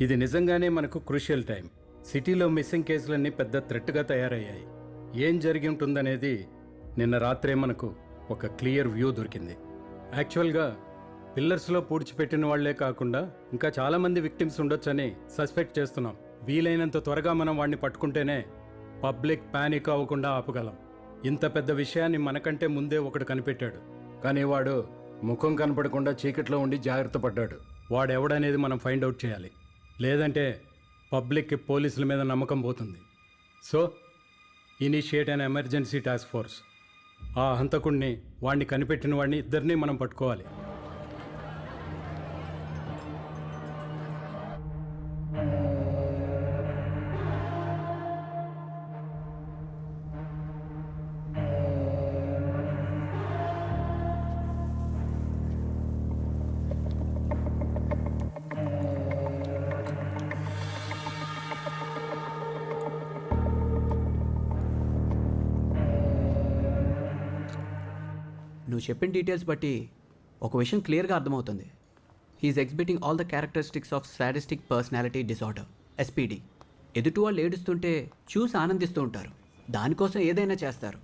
ఇది నిజంగానే మనకు క్రూషియల్ టైం సిటీలో మిస్సింగ్ కేసులన్నీ పెద్ద థ్రెట్గా తయారయ్యాయి. ఏం జరిగి ఉంటుందనేది నిన్న రాత్రే మనకు ఒక క్లియర్ వ్యూ దొరికింది. యాక్చువల్గా పిల్లర్స్లో పూడ్చిపెట్టిన వాళ్ళే కాకుండా ఇంకా చాలామంది విక్టిమ్స్ ఉండొచ్చని సస్పెక్ట్ చేస్తున్నాం. వీలైనంత త్వరగా మనం వాడిని పట్టుకుంటేనే పబ్లిక్ ప్యానిక్ అవ్వకుండా ఆపగలం. ఇంత పెద్ద విషయాన్ని మనకంటే ముందే ఒకడు కనిపెట్టాడు. కానీ వాడు ముఖం కనపడకుండా చీకట్లో ఉండి జాగ్రత్త పడ్డాడు. వాడెవడనేది మనం ఫైండ్ అవుట్ చేయాలి. లేదంటే పబ్లిక్కి పోలీసుల మీద నమ్మకం పోతుంది. So initiate and emergency task force. ఆ హంతకుడిని వాడిని కనిపెట్టిన వాడిని ఇద్దరిని మనం పట్టుకోవాలి. నువ్వు చెప్పిన డీటెయిల్స్ బట్టి ఒక విషయం క్లియర్గా అర్థమవుతుంది. He's exhibiting all the characteristics of sadistic personality disorder SPD ఎదుటి వాళ్ళు ఏడుస్తుంటే చూసి ఆనందిస్తూ ఉంటారు. దానికోసం ఏదైనా చేస్తారు.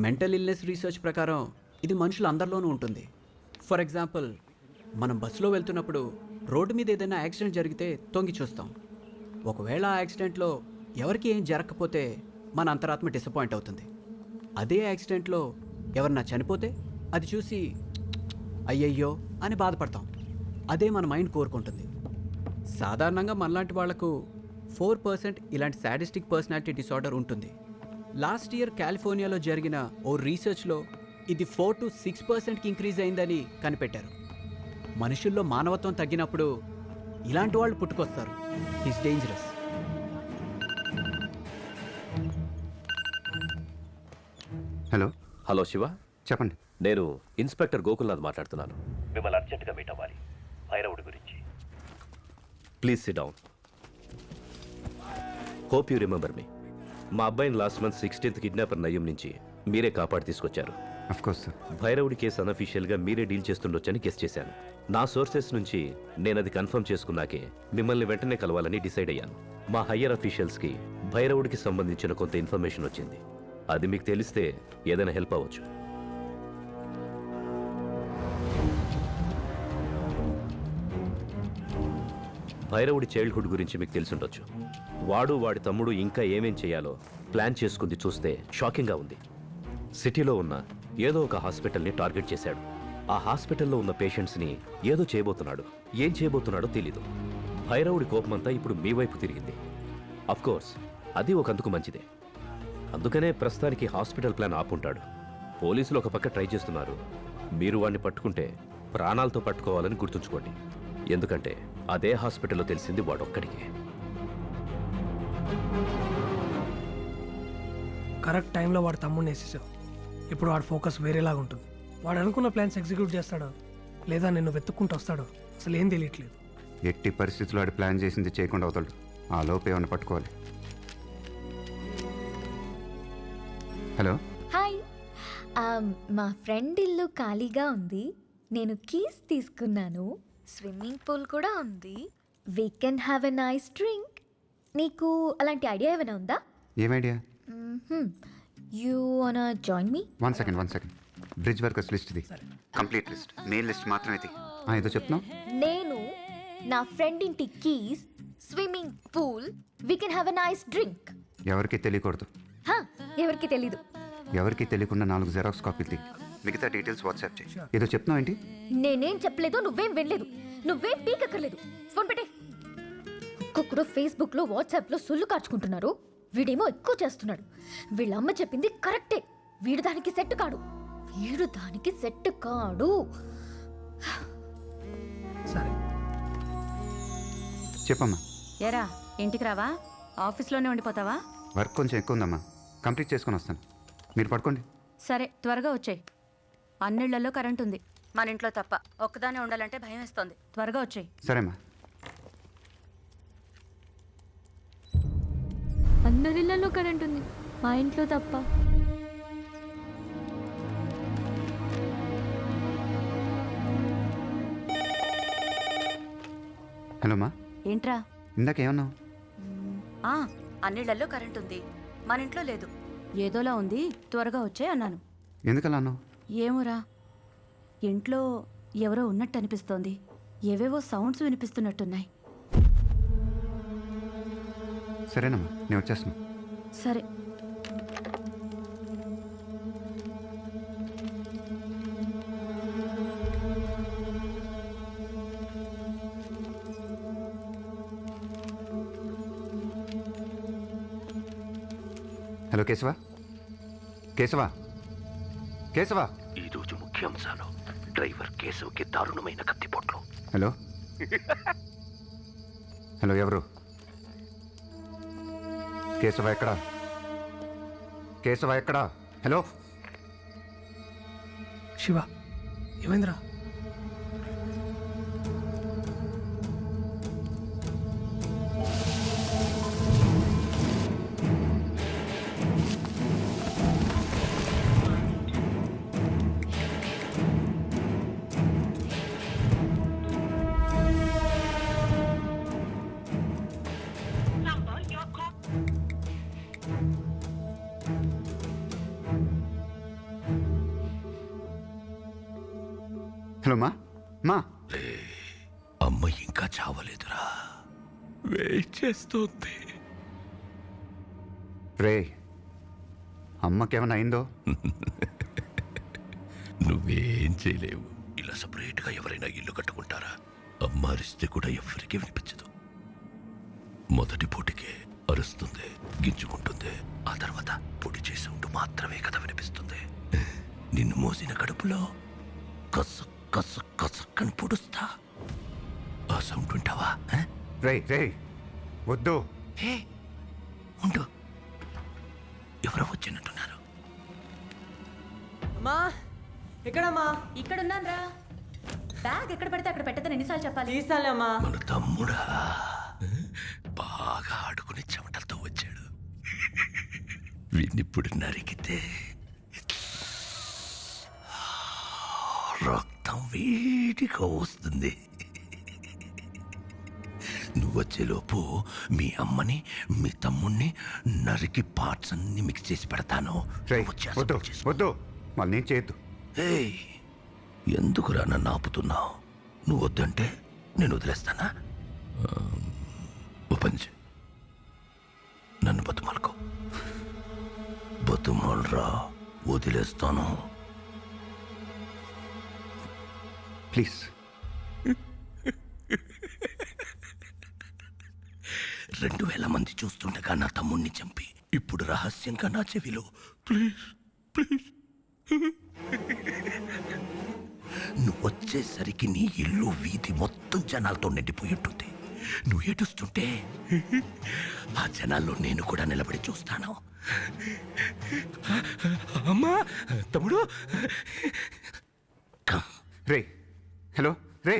మెంటల్ ఇల్నెస్ రీసెర్చ్ ప్రకారం ఇది మనుషులు అందరిలోనూ ఉంటుంది. ఫర్ ఎగ్జాంపుల్ మనం బస్సులో వెళ్తున్నప్పుడు రోడ్డు మీద ఏదైనా యాక్సిడెంట్ జరిగితే తొంగి చూస్తాం. ఒకవేళ ఆ యాక్సిడెంట్లో ఎవరికి ఏం జరగకపోతే మన అంతరాత్మ డిసప్పాయింట్ అవుతుంది. అదే యాక్సిడెంట్లో ఎవరన్నా చనిపోతే అది చూసి అయ్యయ్యో అని బాధపడతాం. అదే మన మైండ్ కోరుకుంటుంది. సాధారణంగా మనలాంటి వాళ్ళకు ఫోర్ పర్సెంట్ ఇలాంటి సాడిస్టిక్ పర్సనాలిటీ డిసార్డర్ ఉంటుంది. లాస్ట్ ఇయర్ కాలిఫోర్నియాలో జరిగిన ఓ రీసెర్చ్లో ఇది ఫోర్ టు సిక్స్ పర్సెంట్కి ఇంక్రీజ్ అయిందని కనిపెట్టారు. మనుషుల్లో మానవత్వం తగ్గినప్పుడు ఇలాంటి వాళ్ళు పుట్టుకొస్తారు. Is dangerous hello. Hello Shiva. చెప్పండి. నేను ఇన్స్పెక్టర్ గోకుల్నాథ్ మాట్లాడుతున్నాను. మిమ్మల్ని అర్జెంటుగా మీట్ అవ్వాలి. భైరవుడి గురించి. Please sit down. Hope you remember me. మా అబ్బాయిని లాస్ట్ మంత్ సిక్స్టీన్త్ కిడ్నాపర్ నయ్యం నుంచి మీరే కాపాడి తీసుకొచ్చారు. అఫ్ కోర్స్ సార్ భైరవుడి కేసు అనఫీషియల్గా మీరే డీల్ చేస్తుండొచ్చని గెస్ చేశాను. నా సోర్సెస్ నుంచి నేను అది కన్ఫర్మ్ చేసుకున్నాకే మిమ్మల్ని వెంటనే కలవాలని డిసైడ్ అయ్యాను. మా హయ్యర్ అఫీషియల్స్కి భైరవుడికి సంబంధించిన కొంత ఇన్ఫర్మేషన్ వచ్చింది. అది మీకు తెలిస్తే ఏదైనా హెల్ప్ అవ్వచ్చు. భైరవుడి చైల్డ్హుడ్ గురించి మీకు తెలిసుండొచ్చు. వాడు వాడి తమ్ముడు ఇంకా ఏమేం చేయాలో ప్లాన్ చేసుకుంది చూస్తే షాకింగ్గా ఉంది. సిటీలో ఉన్న ఏదో ఒక హాస్పిటల్ని టార్గెట్ చేశాడు. ఆ హాస్పిటల్లో ఉన్న పేషెంట్స్ని ఏదో చేయబోతున్నాడు. ఏం చేయబోతున్నాడో తెలీదు. భైరవుడి కోపమంతా ఇప్పుడు మీ వైపు తిరిగింది. కోర్స్ అది ఒకందుకు మంచిదే. అందుకనే ప్రస్తుతానికి హాస్పిటల్ ప్లాన్ ఆపుంటాడు. పోలీసులు ఒక పక్క ట్రై చేస్తున్నారు. మీరు వాడిని పట్టుకుంటే ప్రాణాలతో పట్టుకోవాలని గుర్తుంచుకోండి. ఎందుకంటే అదే హాస్పిటల్లో తెలిసింది వాడొక్కడికే. కరెక్ట్ టైంలో వాడు తమ్ముడిని వేసేసావు. ఇప్పుడు వాడి ఫోకస్ వేరేలాగా ఉంటుంది. వాడు అనుకున్న ప్లాన్స్ ఎగ్జిక్యూట్ చేస్తాడో? లేదా నిన్ను వెతుక్కుంటూ వస్తాడో? అసలు ఏం తెలియట్లేదు. ఎట్టి పరిస్థితుల్లో ఆడు ప్లాన్ చేసింది చేయకుండా అవుతాడు ఆ లోపు ఏమైనా పట్టుకోవాలి. హలో? హాయ్. మా ఫ్రెండ్ ఇల్లు ఖాళీగా ఉంది. నేను కీస్ తీసుకున్నాను. స్విమ్మింగ్ పూల్ కూడా ఉంది. We can have a nice drink నీకు అలాంటి ఐడియా ఏమైనా ఉందా? ఏం idea you and join me one second one second bridge workers list ఇది. కంప్లీట్ లిస్ట్ మెయిన్ లిస్ట్ మాత్రమే ఇది. ఆ, ఏదో చెప్తున్నావు? నేను నా ఫ్రెండ్ ఇంటి keys swimming pool. We can have a nice drink ఎవరికి తెలియకూడదు. ఎవరికి తెలీదు. ఎవరికి తెలియకుండా నాలుగు జెరాక్స్ కాపీలు తీ. మిగతా డీటెయిల్స్ వాట్సాప్ చేయి. ఏదో చెప్తున్నావు ఏంటి? నేనేం చెప్పలేదు నువ్వేం వినలేదు. నువ్వేం పీకక్కర్లేదు. ఫోన్ పెట్టే. ఒక్కొక్కడు ఫేస్బుక్లో వాట్సాప్లో సొల్లు కార్చుకుంటున్నారు వీడేమో ఎక్కువ చేస్తున్నాడు. వీళ్ళ అమ్మ చెప్పింది కరెక్టే. వీడు దానికి సెట్ కాడు. వీడు దానికి సెట్ కాడు. సరే. చెప్పమ్మా. ఎరా ఇంటికి రావా? ఆఫీస్లోనే ఉండిపోతావా? వర్క్ కొంచెం ఎక్కువ ఉందమ్మా. కంప్లీట్ చేసుకొని వస్తాను. మీరు పడుకోండి. సరే త్వరగా వచ్చేయ్. అన్నిళ్ళలో కరెంట్ ఉంది మన ఇంట్లో తప్ప ఒక్కదానే ఉండాలంటే భయం వేస్తోంది. త్వరగా వచ్చేయ్. సరేమ్మా అందరిళ్ళలో కరెంట్ ఉంది మా ఇంట్లో తప్ప. హలో మా ఏంట్రా? ఇందాక ఏమన్నావు ఆ, అన్నిళ్ళలో కరెంట్ ఉంది మన ఇంట్లో లేదు. ఏదోలా ఉంది. త్వరగా వచ్చే అన్నాను. ఎందుకలా అన్నావు? ఏమోరా. ఇంట్లో ఎవరో ఉన్నట్టు అనిపిస్తోంది. ఏవేవో సౌండ్స్ వినిపిస్తున్నట్టున్నాయి. సరేనమ్మా నేను వచ్చేస్తాను సరే. హలో కేశవ? కేశవ? కేశవ? ఈ రోజు ముఖ్యాంశాలు. డ్రైవర్ కేశవ్కి దారుణమైన కత్తిపోట్లు. హలో? హలో ఎవరు? కేశవ ఎక్కడా? కేశవ ఎక్కడా? హలో? శివ ఏమైందిరా? హలో మా. మా. అమ్మ ఇంకా చావలేదురా. వెయిట్ చేస్తుంది. రే అమ్మకేమైనా అయిందో? నువ్వేం చేయలేవు. ఇలా సపరేట్గా ఎవరైనా ఇల్లు కట్టుకుంటారా? అమ్మ అరిస్తే కూడా ఎవరికి వినిపించదు. మొదటి పూటికే అరుస్తుంది గింజుకుంటుంది. ఆ తర్వాత పొడి చేసి ఉంటూ మాత్రమే కదా వినిపిస్తుంది. నిన్ను మోసిన కడుపులో కసు కసు కసక్కని పొడుస్తా. ఆ సౌండ్ వింటావా? రే రే వద్దు. హే ఉండు. ఎవరో వచ్చినట్టున్నారు. అమ్మా ఎక్కడమ్మా? ఇక్కడున్నాన్రా. బ్యాగ్ ఎక్కడ పడితే అక్కడ పెట్టదని ఎన్నిసార్లు చెప్పాలి? తీస్తానులే అమ్మా మన తమ్ముడా బాగా ఆడుకుని చెమటలతో వచ్చాడు. వీడినిప్పుడు నరికితే రక్తం వేడిగా వస్తుంది. నువ్వు వచ్చేలోపు మీ అమ్మని మీ తమ్ముణ్ణి నరికి పార్ట్స్ అన్ని మిక్స్ చేసి పెడతాను. వద్దు. వద్దు. మళ్ళీ నేను చేయొద్దు. ఏయ్ ఎందుకురా నన్ను ఆపుతున్నావు? నువ్వు వద్దంటే నేను వదిలేస్తానా? చెయ్. నన్ను బతుమాలుకో. బతుమాలరా వదిలేస్తాను. ప్లీజ్. రెండు వేల మంది చూస్తుండగా నా తమ్ముణ్ణి చంపి ఇప్పుడు రహస్యంగా నా చెవిలో ప్లీజ్ ప్లీజ్. నువ్వు వచ్చేసరికి నీ ఇల్లు వీధి మొత్తం జనాలతో నిండిపోయి ఉంటుంది. నువ్వు ఏడుస్తుంటే ఆ జనాల్లో నేను కూడా నిలబడి చూస్తాను. అమ్మా తమ్ముడు. రే హలో రే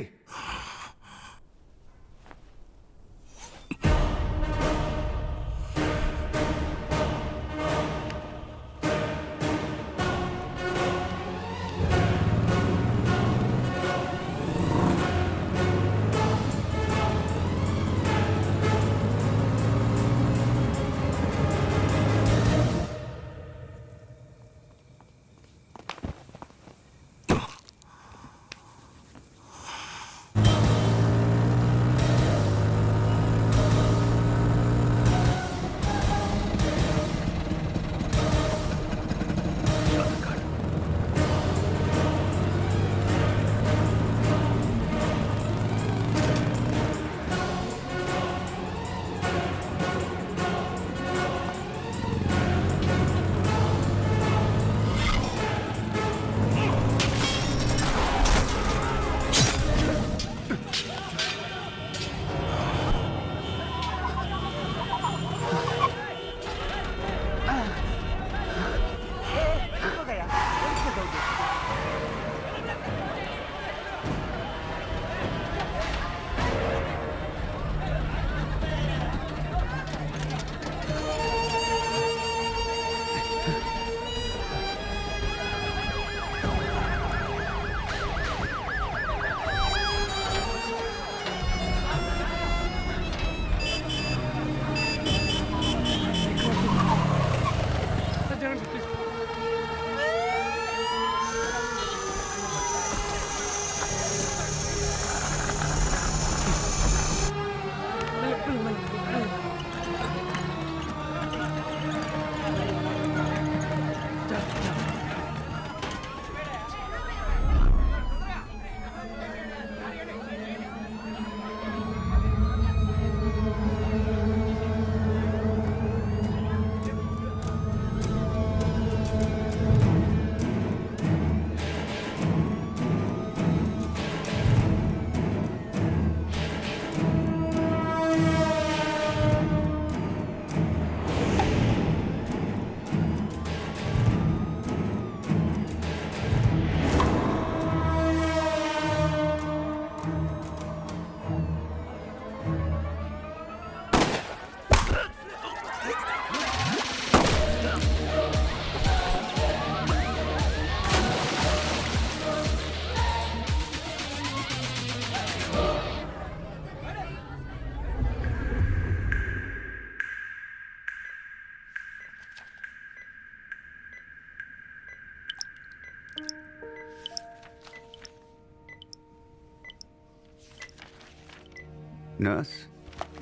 నర్స్?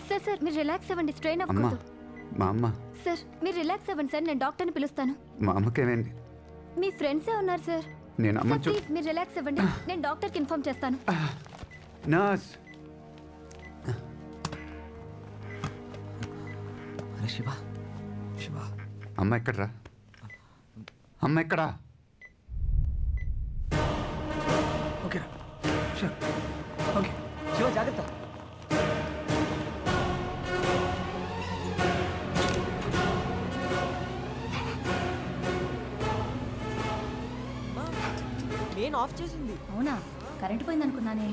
సార్ సార్ మీరు రిలాక్స్ అవ్వండి స్ట్రెయిన్ అమ్మ అవ్వకూడదు. మా అమ్మ. సార్ మీరు రిలాక్స్ అవ్వండి సార్ నేను డాక్టర్ని పిలుస్తాను. మా అమ్మకేమైంది? మీ ఫ్రెండ్సే ఉన్నారు సార్? నేను అమ్మ సార్ చూ ప్లీజ్ మీరు రిలాక్స్ అవ్వండి నేను డాక్టర్కి ఇన్ఫార్మ్ చేస్తాను. నర్స్! అరే శివ శివ. అమ్మ ఎక్కడ్రా? అమ్మ ఎక్కడా? ఓకే షూర్ ఓకే శివ జాగ్రత్త. నేను ఆఫ్ చేసింది. అవునా? కరెంట్ పోయింది అనుకున్నానే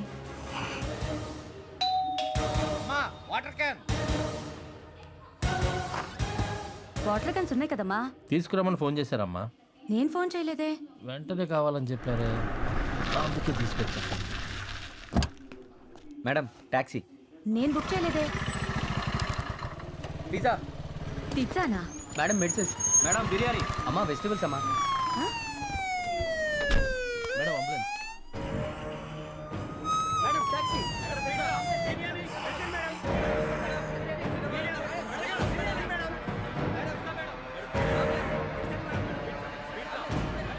వాటర్ క్యాన్స్ ఉన్నాయి కదమ్మా? తీసుకురమ్మని ఫోన్ చేశారమ్మా. నేను ఫోన్ చేయలేదే. వెంటనే కావాలని చెప్పారే. అందుకే తీసుకొచ్చా. Madam taxi. నేను బుక్ చేయలేదే. Pizza. పిజ్జానా? Madam medicines. Madam biryani. అమ్మా వెజిటబుల్స్ అమ్మా?